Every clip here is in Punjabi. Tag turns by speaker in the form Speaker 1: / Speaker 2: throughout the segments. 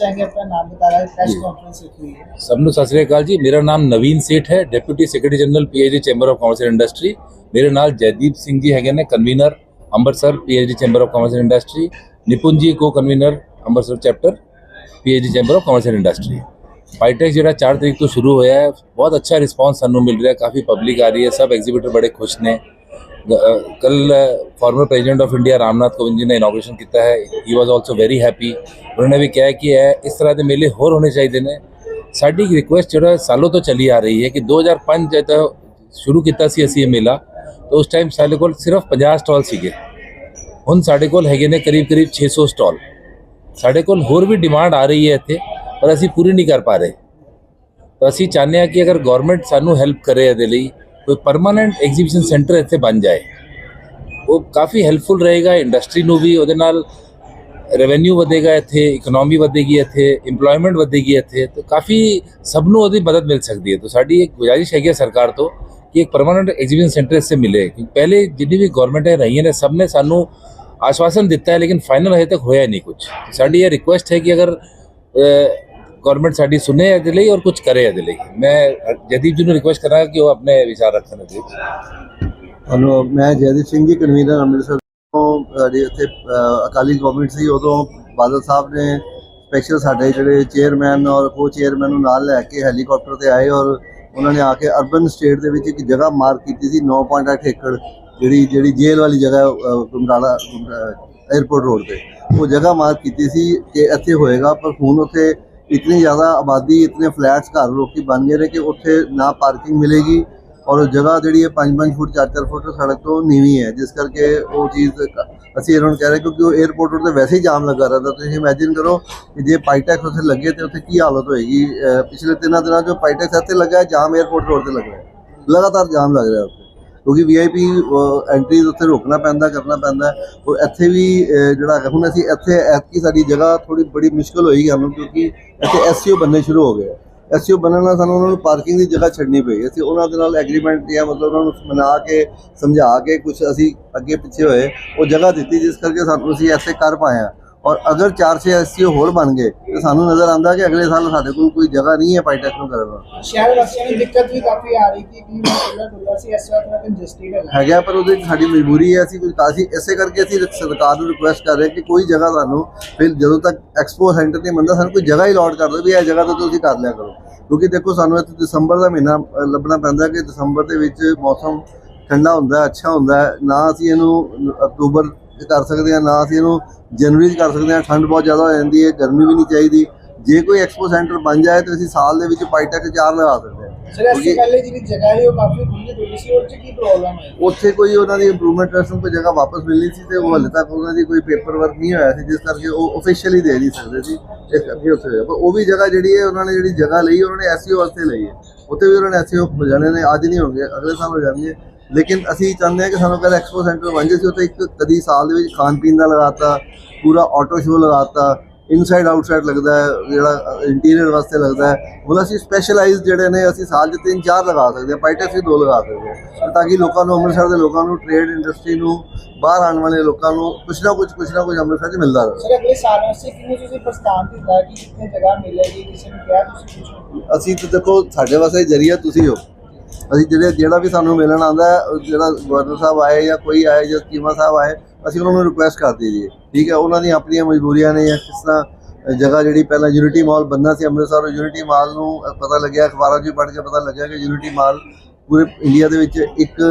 Speaker 1: चाहेंगे अपना नाम बताना प्रेस कॉन्फ्रेंस रखी हुई है
Speaker 2: ਸਭ ਨੂੰ ਸਤਿ ਸ੍ਰੀ ਅਕਾਲ ਜੀ ਮੇਰਾ ਨਾਮ ਨਵੀਨ ਸੇਠ ਹੈ deputy secretary general PHD chamber of commerce and industry ਮੇਰੇ ਨਾਲ ਜੈਦੀਪ ਸਿੰਘ ਜੀ ਹੈਗੇ ਨੇ convener Amritsar PHD chamber of commerce and industry Nipun ji co convener Amritsar chapter PHD chamber of commerce and industry ਬਾਈਟੈਕ ਜਿਹੜਾ 4 ਤਰੀਕ ਤੋਂ ਸ਼ੁਰੂ ਹੋਇਆ ਹੈ ਬਹੁਤ ਅੱਛਾ ਰਿਸਪਾਂਸ ਸਾਨੂੰ ਮਿਲ ਰਿਹਾ ਹੈ ਕਾਫੀ ਪਬਲਿਕ ਆ ਰਹੀ ਹੈ ਸਭ ਐਗਜ਼ੀਬਿਟਰ ਬੜੇ ਖੁਸ਼ ਨੇ ਕੱਲ former president of India Ramnath Kovind ji ਨੇ ਇਨੋਗ੍ਰੇਸ਼ਨ ਕੀਤਾ ਹੈ he was also very happy ਉਹਨਾਂ ਨੇ ਵੀ ਕਿਹਾ ਕਿ ਇਹ ਇਸ ਤਰ੍ਹਾਂ ਦੇ ਮੇਲੇ ਹੋਰ ਹੋਣੇ ਚਾਹੀਦੇ ਨੇ ਸਾਡੀ ਰਿਕੁਐਸਟ ਜਿਹੜਾ ਸਾਲੋਂ ਤੋਂ ਚੱਲੀ ਆ ਰਹੀ ਹੈ ਕਿ 2005 ਜਦ ਸ਼ੁਰੂ ਕੀਤਾ ਸੀ ਅਸੀਂ ਇਹ ਮੇਲਾ ਤਾਂ ਉਸ ਟਾਈਮ ਸਾਡੇ ਕੋਲ ਸਿਰਫ 50 ਸਟਾਲ ਸੀਗੇ ਹੁਣ ਸਾਡੇ ਕੋਲ ਹੈਗੇ ਨੇ ਕਰੀਬ ਕਰੀਬ 600 ਸਟਾਲ ਸਾਡੇ ਕੋਲ ਹੋਰ ਵੀ ਡਿਮਾਂਡ ਆ ਰਹੀ ਹੈ ਇੱਥੇ ਪਰ ਅਸੀਂ ਪੂਰੀ ਨਹੀਂ ਕਰ ਪਾ ਰਹੇ ਤਾਂ ਅਸੀਂ ਚਾਹੁੰਦੇ ਹਾਂ ਕਿ ਅਗਰ ਗਵਰਨਮੈਂਟ ਸਾਨੂੰ ਹੈਲਪ ਕਰੇ ਇਹਦੇ ਲਈ ਕੋਈ ਪਰਮਾਨੈਂਟ ਐਗਜ਼ੀਬਿਸ਼ਨ ਸੈਂਟਰ ਇੱਥੇ ਬਣ ਜਾਏ ਉਹ ਕਾਫੀ ਹੈਲਪਫੁਲ ਰਹੇਗਾ ਇੰਡਸਟਰੀ ਨੂੰ ਵੀ ਉਹਦੇ ਨਾਲ ਰੈਵਨਿਊ ਵਧੇਗਾ ਇੱਥੇ ਇਕਨੋਮੀ ਵਧੇਗੀ ਇੱਥੇ EMPLOYMENT ਵਧੇਗੀ ਇੱਥੇ ਤਾਂ ਕਾਫੀ ਸਭ ਨੂੰ ਉਹਦੀ ਮਦਦ ਮਿਲ ਸਕਦੀ ਹੈ ਤਾਂ ਸਾਡੀ ਇੱਕ ਗੁਜ਼ਾਰਿਸ਼ ਹੈਗੀ ਹੈ ਸਰਕਾਰ ਤੋਂ ਕਿ ਇੱਕ ਪਰਮਾਨੈਂਟ ਐਗਜ਼ੀਬਿਸ਼ਨ ਸੈਂਟਰ ਇੱਥੇ ਮਿਲੇ ਕਿ ਪਹਿਲੇ ਜਿੰਨੀ ਵੀ ਗਵਰਨਮੈਂਟਾਂ ਰਹੀਆਂ ਨੇ ਸਭ ਨੇ ਸਾਨੂੰ ਆਸ਼ਵਾਸਨ ਦਿੱਤਾ ਹੈ ਲੇਕਿਨ ਫਾਈਨਲ ਹਜੇ ਤੱਕ ਹੋਇਆ ਨਹੀਂ ਕੁਝ ਸਾਡੀ ਇਹ ਰਿਕੁਐਸਟ ਹੈ ਕਿ ਅਗਰ ਗਵਰਨਮੈਂਟ ਸਾਡੀ ਸੁਣੇ ਇਹਦੇ ਲਈ ਔਰ ਕੁਝ ਕਰੇ ਇਹਦੇ ਲਈ। ਮੈਂ ਜਦੀਪ ਜੀ ਨੂੰ ਰਿਕੁਐਸਟ ਕਰਾਂਗਾ ਕਿ ਉਹ ਆਪਣੇ ਵਿਚਾਰ ਰੱਖਣ ਇਹਦੇ
Speaker 3: ਹਲੋ ਮੈਂ ਜੈਦੀਪ ਸਿੰਘ ਜੀ ਕਨਵੀਨਰ ਅੰਮ੍ਰਿਤਸਰ ਤੋਂ। ਸਾਡੇ ਇੱਥੇ ਅਕਾਲੀ ਗਵਰਨਮੈਂਟ ਸੀ ਉਦੋਂ ਬਾਦਲ ਸਾਹਿਬ ਨੇ ਸਪੈਸ਼ਲ ਸਾਡੇ ਜਿਹੜੇ ਚੇਅਰਮੈਨ ਔਰ ਕੋ ਚੇਅਰਮੈਨ ਨੂੰ ਨਾਲ ਲੈ ਕੇ ਹੈਲੀਕਾਪਟਰ ਤੇ ਆਏ ਔਰ ਉਹਨਾਂ ਨੇ ਆ ਕੇ ਅਰਬਨ ਸਟੇਟ ਦੇ ਵਿੱਚ ਇੱਕ ਜਗ੍ਹਾ ਮਾਰਕ ਕੀਤੀ ਸੀ 9.8 ਏਕੜ ਜਿਹੜੀ ਜਿਹੜੀ ਜੇਲ੍ਹ ਵਾਲੀ ਜਗ੍ਹਾ ਅ, ਗੁਮਰਾਲਾ 에ਅਰਪੋਰਟ ਰੋਡ ਤੇ। ਉਹ ਜਗ੍ਹਾ ਮਾਰਕ ਕੀਤੀ ਸੀ ਕਿ ਇੱਥੇ ਹੋਏਗਾ ਪਰ ਹੁਣ ਉੱਥੇ ਇਤਨੀ ਜ਼ਿਆਦਾ ਆਬਾਦੀ ਇਤਨੇ ਫਲੈਟਸ ਘਰ ਲੋਕੀ ਬਣ ਗਏ ਨੇ ਕਿ ਉੱਥੇ ਨਾ ਪਾਰਕਿੰਗ ਮਿਲੇਗੀ ਔਰ ਉਹ ਜਗ੍ਹਾ ਜਿਹੜੀ ਹੈ 5-5 ਫੁੱਟ 4-4 ਫੁੱਟ ਸੜਕ ਤੋਂ ਨੀਵੀਂ ਹੈ ਜਿਸ ਕਰਕੇ ਉਹ ਚੀਜ਼ ਅਸੀਂ ਇਹਨਾਂ ਨੂੰ ਕਹਿ ਰਹੇ ਕਿਉਂਕਿ ਉਹ 에ਅਰਪੋਰਟ ਰੋਡ ਤੇ ਵੈਸੇ ਹੀ ਜਾਮ ਲੱਗਾ ਰਹਿੰਦਾ ਤੁਸੀਂ ਇਮੇਜਿਨ ਕਰੋ ਕਿ ਜੇ ਪਾਈਟੈਕਸ ਉੱਥੇ ਲੱਗੇ ਤੇ ਉੱਥੇ ਕੀ ਹਾਲਤ ਹੋਏਗੀ ਅਹ ਪਿਛਲੇ ਤਿੰਨਾਂ ਦਿਨਾਂ ਜੋ ਪਾਈਟੈਕਸ ਇੱਥੇ ਲੱਗਾ ਹੈ, ਜਾਮ 에ਅਰਪੋਰਟ ਰੋਡ ਤੇ ਲੱਗ ਰਿਹਾ ਹੈ। ਲਗਾਤਾਰ ਜਾਮ ਲੱਗ ਰਿਹਾ ਉੱਥੇ ਕਿਉਂਕਿ ਵੀਆਈਪੀ ਐਂਟਰੀਜ਼ ਉੱਥੇ ਰੋਕਣਾ ਪੈਂਦਾ ਕਰਨਾ ਪੈਂਦਾ ਔਰ ਇੱਥੇ ਵੀ ਜਿਹੜਾ ਹੈਗਾ, ਹੁਣ ਅਸੀਂ ਇੱਥੇ ਐਤਕੀ ਸਾਡੀ ਜਗ੍ਹਾ ਥੋੜੀ ਬੜੀ ਮੁਸ਼ਕਲ ਹੋਈ ਸਾਨੂੰ ਕਿਉਂਕਿ ਇੱਥੇ ਐਸਸੀਓ ਬੰਨੇ ਸ਼ੁਰੂ ਹੋ ਗਏ ਐਸਸੀਓ ਬਣਨ ਨਾਲ ਸਾਨੂੰ ਉਹਨਾਂ ਨੂੰ ਪਾਰਕਿੰਗ ਦੀ ਜਗ੍ਹਾ ਛੱਡਣੀ ਪਈ ਅਸੀਂ ਉਹਨਾਂ ਦੇ ਨਾਲ ਐਗਰੀਮੈਂਟ ਜਾਂ ਮਤਲਬ ਉਹਨਾਂ ਨੂੰ ਮਨਾ ਕੇ ਸਮਝਾ ਕੇ ਕੁਝ ਅਸੀਂ ਅੱਗੇ ਪਿੱਛੇ ਹੋਏ ਉਹ ਜਗ੍ਹਾ ਦਿੱਤੀ ਜਿਸ ਕਰਕੇ ਸਾਨੂੰ ਅਸੀਂ ਐਸੇ ਕਰ ਪਾਏ ਹਾਂ। ਔਰ ਅਗਰ 480 ਹੋਰ ਬਣ ਗਏ ਤਾਂ ਸਾਨੂੰ ਨਜ਼ਰ ਆਉਂਦਾ ਕਿ ਅਗਲੇ ਸਾਲ ਸਾਡੇ ਕੋਲ ਕੋਈ ਜਗ੍ਹਾ ਨਹੀਂ ਹੈ ਪਾਈਟੈਕ ਨੂੰ ਕਰਨ
Speaker 1: ਦਾ ਸ਼ਹਿਰ ਵਾਸੀਆਂ ਨੂੰ ਦਿੱਕਤ ਵੀ ਕਾਫੀ ਆ ਰਹੀ ਕਿ ਵੀ ਡੁੱਲਾ ਡੁੱਲਾ ਸੀ ਇਸ ਵਾਰ ਕੰਜਸਟਿਡ
Speaker 3: ਹੈਗਾ ਪਰ ਉਹਦੇ ਸਾਡੀ ਮਜਬੂਰੀ ਹੈ ਅਸੀਂ ਕੋਈ ਤਾਸੀ ਇਸੇ ਕਰਕੇ ਅਸੀਂ ਸਰਕਾਰ ਨੂੰ ਰਿਕੁਐਸਟ ਕਰ ਰਹੇ ਕਿ ਕੋਈ ਜਗ੍ਹਾ ਸਾਨੂੰ ਫਿਰ ਜਦੋਂ ਤੱਕ ਐਕਸਪੋ ਸੈਂਟਰ ਨਹੀਂ ਬਣਦਾ ਸਾਨੂੰ ਕੋਈ ਜਗ੍ਹਾ ਹੀ ਲੋਟ ਕਰ ਦਿਓ ਵੀ ਇਹ ਜਗ੍ਹਾ ਤਾਂ ਤੁਸੀਂ ਕਰ ਲਿਆ ਕਰੋ। ਕਿਉਂਕਿ ਦੇਖੋ ਸਾਨੂੰ ਇੱਥੇ ਦਸੰਬਰ ਦਾ ਮਹੀਨਾ ਲੱਭਣਾ ਪੈਂਦਾ ਕਿ ਦਸੰਬਰ ਦੇ ਵਿੱਚ ਮੌਸਮ ਠੰਡਾ ਹੁੰਦਾ ਅੱਛਾ ਹੁੰਦਾ ਨਾ ਅਸੀਂ ਇਹਨੂੰ ਅਕਤੂਬਰ 'ਚ ਕਰ ਸਕਦੇ ਆ ਨਾ ਅਸੀਂ ਇਹਨੂੰ ਜਨਵਰੀ 'ਚ ਕਰ ਸਕਦੇ ਆ ਠੰਡ ਬਹੁਤ ਜ਼ਿਆਦਾ ਹੋ ਜਾਂਦੀ ਹੈ ਗਰਮੀ ਵੀ ਨਹੀਂ ਚਾਹੀਦੀ। ਜੇ ਕੋਈ ਐਕਸਪੋ ਸੈਂਟਰ ਬਣ ਜਾਏ ਤਾਂ ਅਸੀਂ ਸਾਲ ਦੇ ਵਿੱਚ ਪਾਈਟੈਕ ਚਾਰ ਲਗਾ ਸਕਦੇ ਹਾਂ ਉੱਥੇ ਕੋਈ ਉਹਨਾਂ ਦੀ ਇੰਪਰੂਵਮੈਂਟ ਰਸਮ ਕੋਈ ਜਗ੍ਹਾ ਵਾਪਸ ਮਿਲਣੀ ਸੀ ਤੇ ਉਹ ਹਲੇ ਤੱਕ ਉਹਨਾਂ ਦੀ ਕੋਈ ਪੇਪਰ ਵਰਕ ਨਹੀਂ ਹੋਇਆ ਸੀ ਜਿਸ ਕਰਕੇ ਉਹ ਅਫੀਸ਼ੀਅਲੀ ਦੇ ਨਹੀਂ ਸਕਦੇ ਸੀ ਇਸ ਕਰਕੇ ਉੱਥੇ ਹੋਇਆ ਪਰ ਉਹ ਵੀ ਜਗ੍ਹਾ ਜਿਹੜੀ ਹੈ ਉਹਨਾਂ ਨੇ ਜਿਹੜੀ ਜਗ੍ਹਾ ਲਈ ਉਹਨਾਂ ਨੇ ਐਸਸੀਓ ਵਾਸਤੇ ਲਈ ਹੈ। ਉੱਥੇ ਵੀ ਉਹਨਾਂ ਨੇ ਐਸਸੀਓ ਹੋ ਜਾਣੇ ਨੇ ਅੱਜ ਨਹੀਂ ਹੋਣਗੇ ਅਗਲੇ ਸਾਲ ਹੋ ਜਾਣਗੇ। ਲੇਕਿਨ ਅਸੀਂ ਚਾਹੁੰਦੇ ਹਾਂ ਕਿ ਸਾਨੂੰ ਕਹਿੰਦਾ ਐਕਸਪੋ ਸੈਂਟਰ ਬਣ ਜੇ ਸੀ ਉੱਥੇ ਇੱਕ ਕਦੀ ਸਾਲ ਦੇ ਵਿੱਚ ਖਾਣ ਪੀਣ ਦਾ ਲਗਾਤਾ ਪੂਰਾ ਆਟੋ ਸ਼ੋਅ ਲਗਾਤਾ। ਇਨਸਾਈਡ ਆਊਟਸਾਈਡ ਲੱਗਦਾ ਹੈ ਜਿਹੜਾ ਇੰਟੀਰੀਅਰ ਵਾਸਤੇ ਲੱਗਦਾ ਹੈ। ਹੁਣ ਅਸੀਂ ਸਪੈਸ਼ਲਾਈਜ਼ ਜਿਹੜੇ ਨੇ ਅਸੀਂ ਸਾਲ 'ਚ ਤਿੰਨ ਚਾਰ ਲਗਾ ਸਕਦੇ ਹਾਂ ਪਾਈਟੈਕਸ ਵੀ ਦੋ ਲਗਾ ਸਕਦੇ ਹਾਂ। ਤਾਂ ਕਿ ਲੋਕਾਂ ਨੂੰ ਅੰਮ੍ਰਿਤਸਰ ਦੇ ਲੋਕਾਂ ਨੂੰ ਟ੍ਰੇਡ ਇੰਡਸਟਰੀ ਨੂੰ ਬਾਹਰ ਆਉਣ ਵਾਲੇ ਲੋਕਾਂ ਨੂੰ ਕੁਛ ਨਾ ਕੁਛ ਕੁਛ ਨਾ ਕੁਛ ਅੰਮ੍ਰਿਤਸਰ 'ਚ ਮਿਲਦਾ ਰਹੇ।
Speaker 1: ਸਰ ਅਗਲੇ ਸਾਲ ਵਾਸਤੇ ਕਿੰਨੇ ਤੁਸੀਂ ਪ੍ਰਸਤਾਵ ਦਿੱਤਾ ਕਿ ਕਿੱਥੇ ਜਗ੍ਹਾ ਮਿਲੇਗੀ ਕਿਸੇ ਨੂੰ ਕਿਹਾ ਤੁਸੀਂ
Speaker 3: ਅਸੀਂ ਤਾਂ ਦੇਖੋ ਸਾਡੇ ਵਾਸਤੇ ਜਰੀਆ ਤੁਸੀਂ ਹੋ। ਅਸੀਂ ਜਿਹੜੇ ਜਿਹੜਾ ਵੀ ਸਾਨੂੰ ਮਿਲਣ ਆਉਂਦਾ ਜਿਹੜਾ ਗਵਰਨਰ ਸਾਹਿਬ ਆਏ ਜਾਂ ਕੋਈ ਆਏ ਜਾਂ ਚੀਮਾ ਸਾਹਿਬ ਆਏ, ਅਸੀਂ ਉਹਨਾਂ ਨੂੰ ਰਿਕੁਐਸਟ ਕਰਦੇ ਜੀ। ਠੀਕ ਹੈ, ਉਹਨਾਂ ਦੀਆਂ ਆਪਣੀਆਂ ਮਜਬੂਰੀਆਂ ਨੇ ਜਾਂ ਕਿਸ ਤਰ੍ਹਾਂ ਜਗ੍ਹਾ ਜਿਹੜੀ ਪਹਿਲਾਂ ਯੂਨਿਟੀ ਮਾਲ ਬੰਨਾ ਸੀ ਅੰਮ੍ਰਿਤਸਰ ਯੂਨਿਟੀ ਮਾਲ ਨੂੰ ਪਤਾ ਲੱਗਿਆ, ਅਖਬਾਰਾਂ 'ਚ ਪੜ੍ਹ ਕੇ ਪਤਾ ਲੱਗਿਆ ਕਿ ਯੂਨਿਟੀ ਮਾਲ ਪੂਰੇ ਇੰਡੀਆ ਦੇ ਵਿੱਚ ਇੱਕ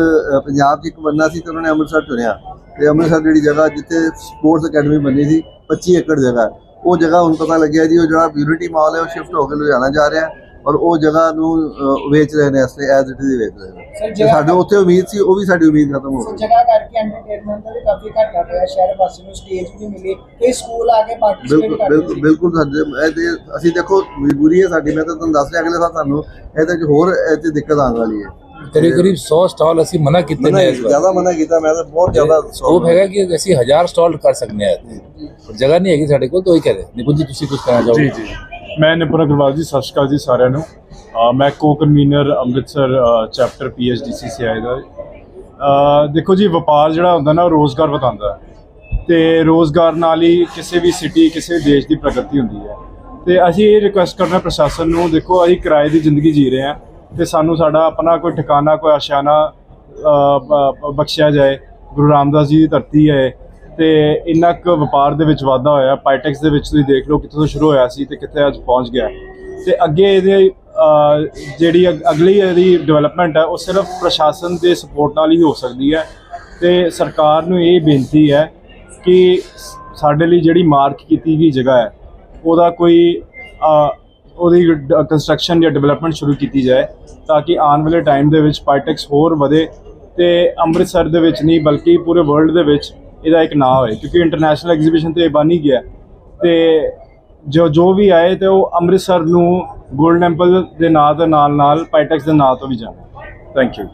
Speaker 3: ਪੰਜਾਬ 'ਚ ਇੱਕ ਬੰਨਾ ਸੀ ਤੇ ਉਹਨਾਂ ਨੇ ਅੰਮ੍ਰਿਤਸਰ ਚੁਣਿਆ। ਤੇ ਅੰਮ੍ਰਿਤਸਰ ਜਿਹੜੀ ਜਗ੍ਹਾ ਜਿੱਥੇ ਸਪੋਰਟਸ ਅਕੈਡਮੀ ਬਣੀ ਸੀ 25 ਏਕੜ ਜਗ੍ਹਾ। ਉਹ ਜਗ੍ਹਾ ਹੁਣ ਪਤਾ ਲੱਗਿਆ ਜੀ, ਉਹ ਜਿਹੜਾ ਯੂਨਿਟੀ ਮਾਲ ਹੈ, ਉਹ ਸ਼ਿਫਟ ਹੋ ਕੇ ਲੁਧਿਆਣਾ ਜਾ ਰਿਹਾ ਔਰ ਉਹ ਜਗ੍ਹਾ ਨੂੰ ਵੇਚ ਰਹੇ ਨੇ ਅਸਲੇ ਐਜ਼ ਇਟ ਇਜ਼ ਵੇਚ ਰਹੇ ਨੇ।
Speaker 1: ਸਰ
Speaker 3: ਤੇ ਸਾਡੇ ਉੱਥੇ ਉਮੀਦ ਸੀ ਉਹ ਵੀ ਸਾਡੀ ਉਮੀਦ ਖਤਮ ਹੋ ਗਈ।
Speaker 1: ਜਗ੍ਹਾ ਕਰਕੇ ਐਂਟਰਟੇਨਮੈਂਟ ਦਾ ਵੀ ਕਾਫੀ ਘਾਟਾ ਪਿਆ ਸ਼ਹਿਰ ਵਾਸੀਆਂ ਨੂੰ ਸਟੇਜ ਵੀ ਮਿਲੀ। ਕਈ ਸਕੂਲ ਆ ਕੇ ਪਾਰਟਿਸਿਪੇਟ
Speaker 3: ਬਿਲਕੁਲ
Speaker 1: ਕਰਦੇ
Speaker 3: ਬਿਲਕੁਲ
Speaker 1: ਸੀ।
Speaker 3: ਬਿਲਕੁਲ ਸਾਡੇ ਇਹ ਤੇ ਅਸੀਂ ਦੇਖੋ ਮਜਬੂਰੀ ਹੈ ਸਾਡੀ। ਮੈਂ ਤਾਂ ਤੁਹਾਨੂੰ ਦੱਸ ਰਿਹਾ ਅਗਲੇ ਸਾਲ ਸਾਨੂੰ ਇਹਦੇ ਚ ਹੋਰ ਇਹ 'ਚ ਦਿੱਕਤ ਆਉਣ ਵਾਲੀ ਹੈ।
Speaker 2: ਕਰੀਬ ਕਰੀਬ 100 ਸਟਾਲ ਅਸੀਂ ਮਨਾ ਕੀਤੇ ਨੇ ਇਸ ਵਾਰ।
Speaker 3: ਜ਼ਿਆਦਾ ਮਨਾ ਕੀਤਾ ਮੈਂ ਤਾਂ ਬਹੁਤ ਜ਼ਿਆਦਾ
Speaker 2: ਸਕੋਪ ਹੈਗਾ ਕਿ ਅਸੀਂ 1000 ਸਟਾਲ ਕਰ ਸਕਨੇ ਆ ਇੱਥੇ। ਪਰ ਜਗ੍ਹਾ ਨਹੀਂ ਹੈਗੀ ਸਾਡੇ ਕੋਲ ਤਾਂ ਉਹੀ ਕਹਦੇ ਨਿਪੁੰਨ ਜੀ ਤੁਸੀਂ ਕੁਝ ਕਹਿਣਾ ਚਾਹੋਗੇ?
Speaker 4: ਜੀ ਜੀ। ਮੈਂ ਨਿਪੁਨ ਅਗਰਵਾਲ ਜੀ, ਸਤਿ ਸ਼੍ਰੀ ਅਕਾਲ ਜੀ ਸਾਰਿਆਂ ਨੂੰ। ਮੈਂ co convener Amritsar chapter PHDC ਸੇ ਆਏ ਦਾ। ਦੇਖੋ ਜੀ, ਵਪਾਰ ਜਿਹੜਾ ਹੁੰਦਾ ਨਾ, ਉਹ ਰੋਜ਼ਗਾਰ ਵਧਾਉਂਦਾ ਹੈ। ਤੇ ਰੋਜ਼ਗਾਰ ਨਾਲ ਹੀ ਕਿਸੇ ਵੀ ਸਿਟੀ ਕਿਸੇ ਵੀ ਦੇਸ਼ ਦੀ ਪ੍ਰਗਤੀ ਹੁੰਦੀ ਹੈ। ਤੇ ਅਸੀਂ ਇਹ ਰਿਕੁਐਸਟ ਕਰਨਾ ਪ੍ਰਸ਼ਾਸਨ ਨੂੰ, ਦੇਖੋ ਅਸੀਂ ਕਿਰਾਏ ਦੀ ਜ਼ਿੰਦਗੀ ਜੀ ਰਹੇ ਹਾਂ ਤੇ ਸਾਨੂੰ ਸਾਡਾ ਆਪਣਾ ਕੋਈ ਠਿਕਾਣਾ, ਕੋਈ ਆਸ਼ਿਆਨਾ ਬਖਸ਼ਿਆ ਜਾਏ। ਗੁਰੂ ਰਾਮਦਾਸ ਜੀ ਦੀ ਧਰਤੀ ਹੈ ਤੇ ਇੰਨਾ ਕੁ ਵਪਾਰ ਦੇ ਵਿੱਚ ਵਾਧਾ ਹੋਇਆ ਪਾਈਟੈਕਸ ਦੇ ਵਿੱਚ ਤੁਸੀਂ ਦੇਖ ਲਓ ਕਿੱਥੋਂ ਤੋਂ ਸ਼ੁਰੂ ਹੋਇਆ ਸੀ ਤੇ ਕਿੱਥੇ ਅੱਜ ਪਹੁੰਚ ਗਿਆ ਹੈ। ਤੇ ਅੱਗੇ ਇਹਦੇ ਜਿਹੜੀ ਅਗ- ਅਗਲੀ ਇਹਦੀ ਡਿਵੈਲਪਮੈਂਟ ਹੈ, ਉਹ ਸਿਰਫ ਪ੍ਰਸ਼ਾਸਨ ਦੇ ਸਪੋਰਟ ਨਾਲ ਹੀ ਹੋ ਸਕਦੀ ਹੈ ਤੇ ਸਰਕਾਰ ਨੂੰ ਇਹ ਬੇਨਤੀ ਹੈ ਕਿ ਸਾਡੇ ਲਈ ਜਿਹੜੀ ਮਾਰਕ ਕੀਤੀ ਗਈ ਜਗ੍ਹਾ ਹੈ, ਉਹਦਾ ਕੋਈ ਉਹਦੀ ਕੰਸਟਰਕਸ਼ਨ ਜਾਂ ਡਿਵੈਲਪਮੈਂਟ ਸ਼ੁਰੂ ਕੀਤੀ ਜਾਏ, ਤਾਂ ਕਿ ਆਉਣ ਵਾਲੇ ਟਾਈਮ ਦੇ ਵਿੱਚ ਪਾਈਟੈਕਸ ਹੋਰ ਵਧੇ ਤੇ ਅੰਮ੍ਰਿਤਸਰ ਦੇ ਵਿੱਚ ਨਹੀਂ, ਬਲਕਿ ਪੂਰੇ ਵਰਲਡ ਦੇ ਵਿੱਚ ਇਹਦਾ ਇੱਕ ਨਾਂ ਹੋਏ ਕਿਉਂਕਿ ਇੰਟਰਨੈਸ਼ਨਲ ਐਗਜ਼ੀਬਿਸ਼ਨ ਤੇ ਇਹ ਬਣ ਹੀ ਗਿਆ ਤੇ ਜੋ ਜੋ ਵੀ ਆਏ ਤੇ ਉਹ ਅੰਮ੍ਰਿਤਸਰ ਨੂੰ ਗੋਲਡਨ ਟੈਂਪਲ ਦੇ ਨਾਂ ਦੇ ਨਾਲ ਨਾਲ ਪਾਈਟੈਕਸ ਦੇ ਨਾਂ ਤੋਂ ਵੀ ਜਾਣ। Thank you